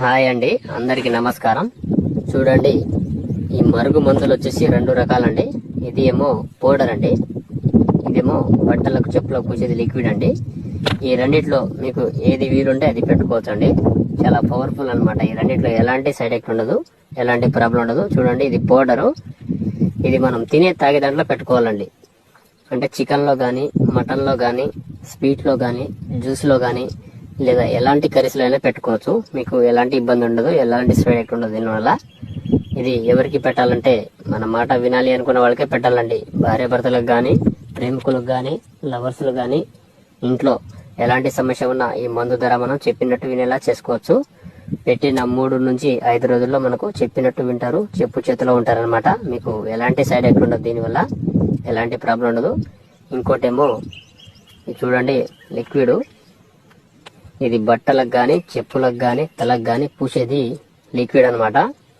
Hi అండి అందరికి నమస్కారం. చూడండి ఈ మరుగు మందులు వచ్చేసి రెండు రకాలండి. ఇది ఏమో పౌడర్ అండి. ఇదేమో బట్టలకు చెప్పులకు పూసేది లిక్విడ్ అండి. ఈ రెండిట్లో మీకు ఏది వీలుంటే అది పెట్టుకోవచ్చు అండి చాలా పవర్ఫుల్ అన్నమాట. ఈ రెండిట్లో ఎలాంటి సైడ్ ఎఫెక్ట్ ఉండదు ఎలాంటి ప్రాబ్లం ఉండదు. చూడండి ఇది పౌడరు. ఇది మనం తినే తాగే దాంట్లో పెట్టుకోవాలండి. అంటే చికెన్లో కానీ మటన్లో కానీ స్వీట్లో కానీ జ్యూస్లో కానీ లేదా ఎలాంటి కర్రీస్లో అయినా పెట్టుకోవచ్చు. మీకు ఎలాంటి ఇబ్బంది ఉండదు ఎలాంటి సైడ్ ఎఫెక్ట్ ఉండదు దీనివల్ల. ఇది ఎవరికి పెట్టాలంటే మన మాట వినాలి అనుకున్న వాళ్ళకే పెట్టాలండి. భార్య భర్తలకు కానీ ప్రేమికులకు కానీ లవర్స్లకు కానీ ఇంట్లో ఎలాంటి సమస్య ఉన్నా ఈ మందు ధర మనం చెప్పినట్టు వినేలా చేసుకోవచ్చు. పెట్టిన మూడు నుంచి ఐదు రోజుల్లో మనకు చెప్పినట్టు వింటారు చెప్పు చేతిలో ఉంటారనమాట మీకు ఎలాంటి సైడ్ ఎఫెక్ట్ ఉండదు దీనివల్ల ఎలాంటి ప్రాబ్లం ఉండదు. ఇంకోటేమో చూడండి లిక్విడ్. ఇది బట్టలకు కానీ చెప్పులకు కానీ తలకు కానీ పూసేది లిక్విడ్ అన్నమాట.